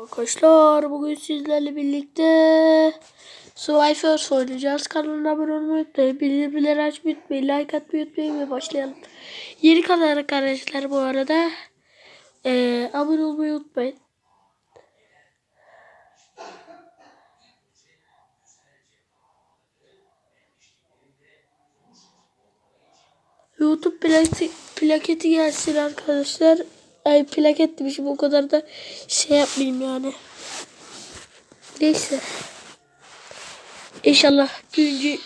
Arkadaşlar bugün sizlerle birlikte Survivor oynayacağız. Kanalına abone olmayı unutmayın. Bildirimleri açmayı unutmayın. Like atmayı unutmayın ve başlayalım. Yeni kanal arkadaşlar bu arada. Ee, abone olmayı unutmayın. YouTube plaketi, plaketi gelsin arkadaşlar. Ay plaket demişim o kadar da şey yapmayayım yani. Neyse. İnşallah birinci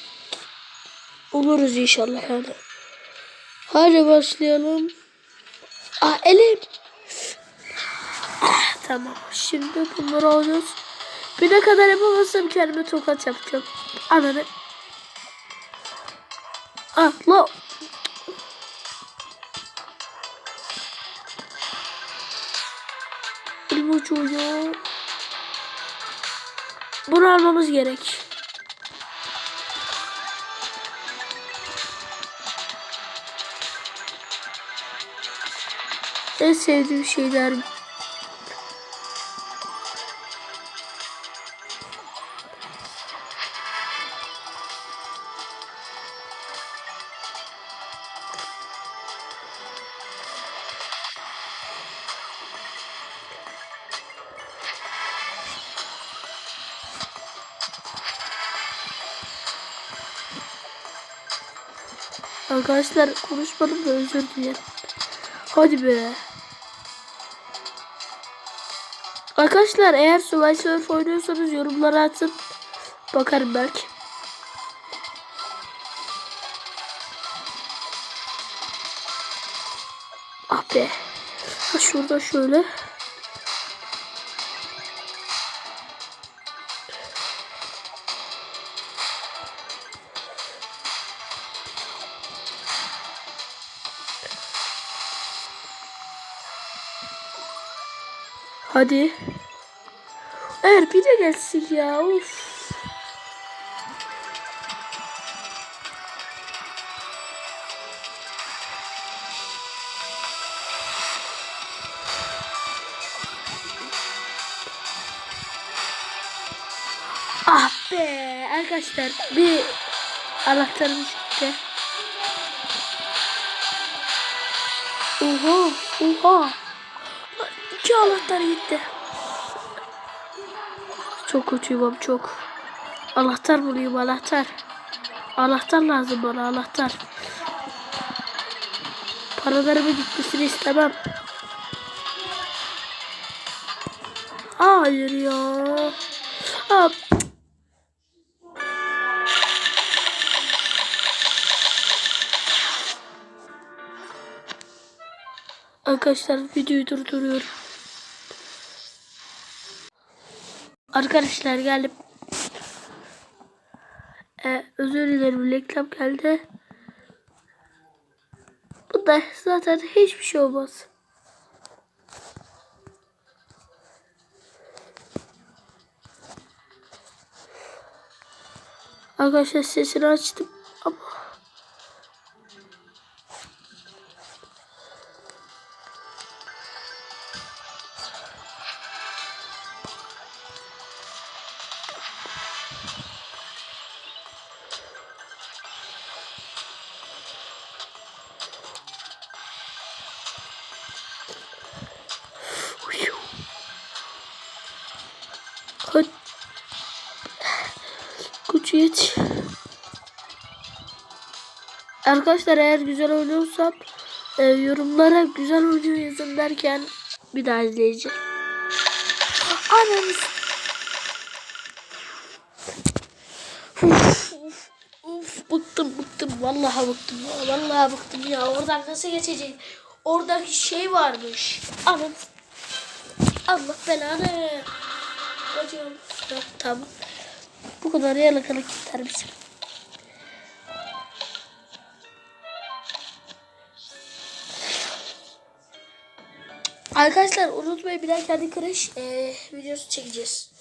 oluruz inşallah yani. Hadi başlayalım. Ah elim. Ah, tamam. Şimdi bunları alıyoruz. Bir ne kadar yapamazsam kendime tokat yapacağım. Ananı. Ah la. Uçuyor. Bunu almamız gerek. En sevdiğim şeyler. Arkadaşlar konuşmadım da özür dilerim. Hadi be. Arkadaşlar eğer Survivor oynuyorsanız yorumlara atın. Bakarım belki. Ah be. Ha şurada şöyle. Hadi. Eğer bir de gelsin ya. Of. Ah be arkadaşlar bir anahtarımız gitti. Oha oha. İki anahtar gitti. Çok kötüyüm abi çok. Anahtar bulayım anahtar. Anahtar lazım bana anahtar. Paralarımı gitmesini istemem. Hayır ya. Aa, Arkadaşlar videoyu durduruyorum. Arkadaşlar geldim. Ee, özür dilerim reklam geldi. Bu da zaten hiçbir şey olmaz. Arkadaşlar sesini açtım Güç yet. Arkadaşlar eğer güzel oynuyorsam e, yorumlara güzel oynuyor yazın derken bir daha izleyeceğim. Ananız. Uf, uf, uf, bıktım bıktım vallahi bıktım ya vallahi bıktım ya oradan nasıl geçeceğim oradaki şey varmış ananız Allah belanı Hocam. Tamam. Bu kadar yalakalık gider misin? Arkadaşlar unutmayın bir daha kendi kırış e, videosu çekeceğiz.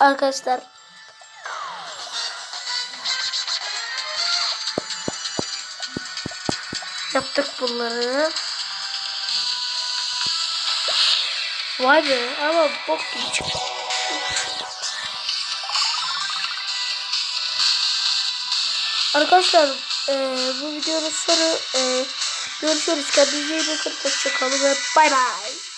Arkadaşlar. Yaptık bunları. Vay be ama bok gibi. Arkadaşlar eee, bu videonun sonu eee, görüşürüz. Kendinize iyi bakın. Hoşçakalın ve bay bay.